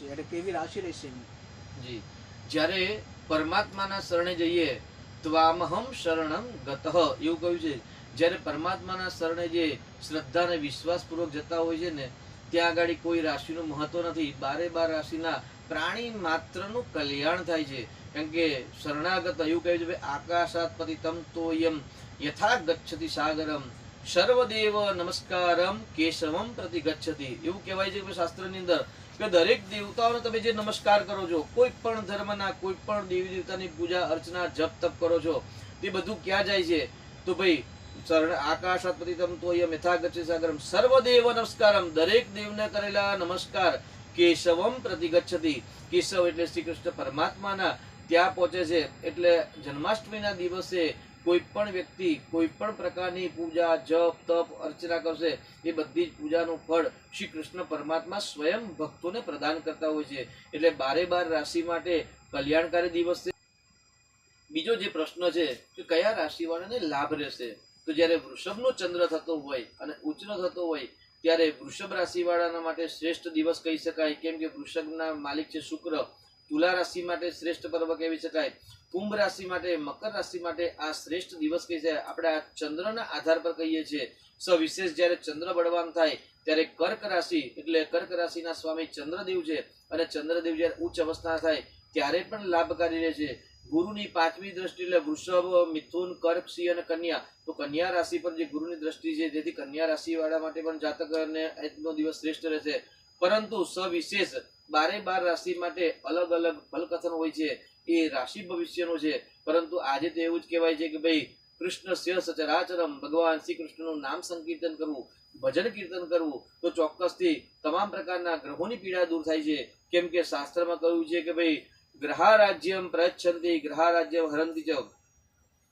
છે એટલે કેવી રાશિ રહેશે જી. જ્યારે પરમાત્માના શરણે જઈએ, ત્વામહમ શરણમ ગતઃ. એવું કહ્યું છે. જ્યારે પરમાત્માના શરણે જે શ્રદ્ધા અને વિશ્વાસપૂર્વક જતા હોય છે ને, ત્યાં આગળ કોઈ રાશિનું મહત્વ નથી. બારે બાર રાશિના પ્રાણી માત્રનું કલ્યાણ થાય છે. કેમ કે શરણાગત એવું કહ્યું છે આકાશાત તો તોયમ યથા ગચ્છતિ સાગરમ. સર્વદેવ નમસ્કારમ કેશવમ પ્રતિ ગચ્છતિ. એવું કહેવાય છે શાસ્ત્રની અંદર કે દરેક દેવતાઓને તમે જે નમસ્કાર કરો છો, કોઈ પણ ધર્મના, કોઈ પણ દેવી દેવતાની પૂજા, અર્ચના, જપ તપ કરો છો, તે બધું ક્યાં જાય છે? તો ભાઈ, શરણ આકાશાત્પતિ તમ તો યમ યથા ગચ્છે સાગરમ. સર્વદેવ નમસ્કારમ. દરેક દેવને કરેલા નમસ્કાર કેશવમ પ્રતિ ગચ્છતિ. કેશવ એટલે શ્રી કૃષ્ણ પરમાત્માના. ત્યાં પહોંચે છે. એટલે જન્માષ્ટમીના દિવસે કોઈ પણ વ્યક્તિ કોઈ પણ પ્રકારની પૂજા, જપ, તપ, અર્ચના કરશે, એ બધી જ પૂજાનું ફળ શ્રી કૃષ્ણ પરમાત્મા સ્વયં ભક્તોને પ્રદાન કરતા હોય છે. એટલે બારે બાર રાશિ માટે કલ્યાણકારી દિવસ છે. બીજો જે પ્રશ્ન છે કે કયા રાશિવાળાને લાભ રહેશે? તો જ્યારે વૃષભનો ચંદ્ર થતો હોય અને ઉચ્ચનો થતો હોય, ત્યારે વૃષભ રાશિવાળાના માટે શ્રેષ્ઠ દિવસ કહી શકાય. કેમ કે વૃષભના માલિક છે શુક્ર. તુલા રાશિ માટે શ્રેષ્ઠ પર્વ કહેવી શકાય? કુંભ રાશિ માટે, મકર રાશિ માટે આ શ્રેષ્ઠ દિવસ કહી શકાય આપણે આ ચંદ્રના આધાર પર કહીએ છીએ. સવિશેષ જ્યારે ચંદ્ર બળવાન થાય, ત્યારે કર્ક રાશિ એટલે કર્ક રાશિના સ્વામી ચંદ્રદેવ છે. અને ચંદ્રદેવ જ્યારે ઉચ્ચ અવસ્થા થાય, ત્યારે પણ લાભકારી રહે છે. ગુરુની પાંચમી દ્રષ્ટિ એટલે વૃષભ, મિથુન, કર્ક, સિંહ અને કન્યા. તો કન્યા રાશિ પર જે ગુરુની દ્રષ્ટિ છે જેથી કન્યા રાશિ વાળા માટે પણ જાતક અને આજનો દિવસ શ્રેષ્ઠ રહેશે. પરંતુ સવિશેષ બારે બાર રાશિ માટે અલગ અલગ ફલકથન હોય છે. એ રાશિ ભવિષ્યનો છે. પરંતુ આજે તો એવું જ કહેવાય છે કે ભાઈ, કૃષ્ણ સચરાચરમ, ભગવાન શ્રી કૃષ્ણનું નામ સંકીર્તન કરવું, ભજન કીર્તન કરવું, તો ચોક્કસથી તમામ પ્રકારના ગ્રહોની પીડા દૂર થાય છે. કેમ કે શાસ્ત્રમાં કહ્યું છે કે ભાઈ, ગ્રહારાજ્યમ પ્રયચ્છંતિ ગ્રહા રાજ્યમ હરંતિ ચ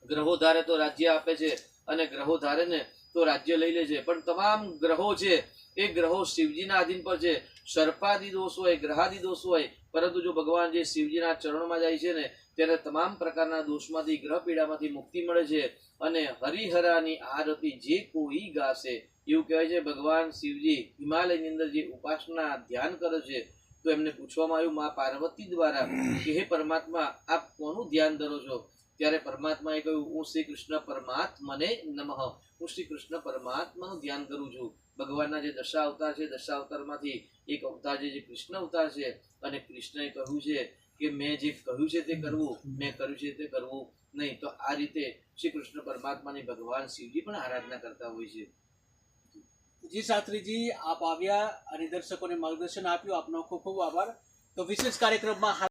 ગ્રહો ધારે તો રાજ્ય આપે છે અને ગ્રહો ધારે ને તો રાજ્ય લઈ લે છે પણ તમામ ગ્રહો છે, એ ગ્રહો શિવજીના આધીન પર છે. સર્પાદી દોષ હોય, ગ્રહાદી દોષ હોય, પરંતુ જો ભગવાન જે શિવજીના ચરણમાં જાય છે ને, ત્યારે તમામ પ્રકારના દોષમાંથી ગ્રહ પીડામાંથી મુક્તિ મળે છે અને હરિહરાની આરતી જે કોઈ ગાશે, એવું કહેવાય છે, ભગવાન શિવજી હિમાલયની અંદર જે ઉપાસના ધ્યાન કરે છે, તો એમને પૂછવામાં આવ્યું, મા પાર્વતી દ્વારા કે હે પરમાત્મા, આપ કોનું ધ્યાન ધરો છો? ત્યારે પરમાત્માએ કહ્યું, હું શ્રી કૃષ્ણ પરમાત્મને નમઃ. હું શ્રી કૃષ્ણ પરમાત્માનું ધ્યાન કરું છું. ભગવાનના જે દશા અવતાર છે, દશા અવતારમાંથી એક અવતાર જે કૃષ્ણ અવતાર છે. અને કૃષ્ણએ કહ્યું છે કે, મેં જે કહ્યું છે તે કરવું, મેં કર્યું છે તે કરવું નહીં. તો આ રીતે શ્રી કૃષ્ણ પરમાત્માની ભગવાન શિવજી પણ આરાધના કરતા હોય છે. જી શાસ્ત્રીજી આપ આવ્યા અને દર્શકોને માર્ગદર્શન આપ્યું. આપનો ખૂબ ખૂબ આભાર. તો વિશેષ કાર્યક્રમમાં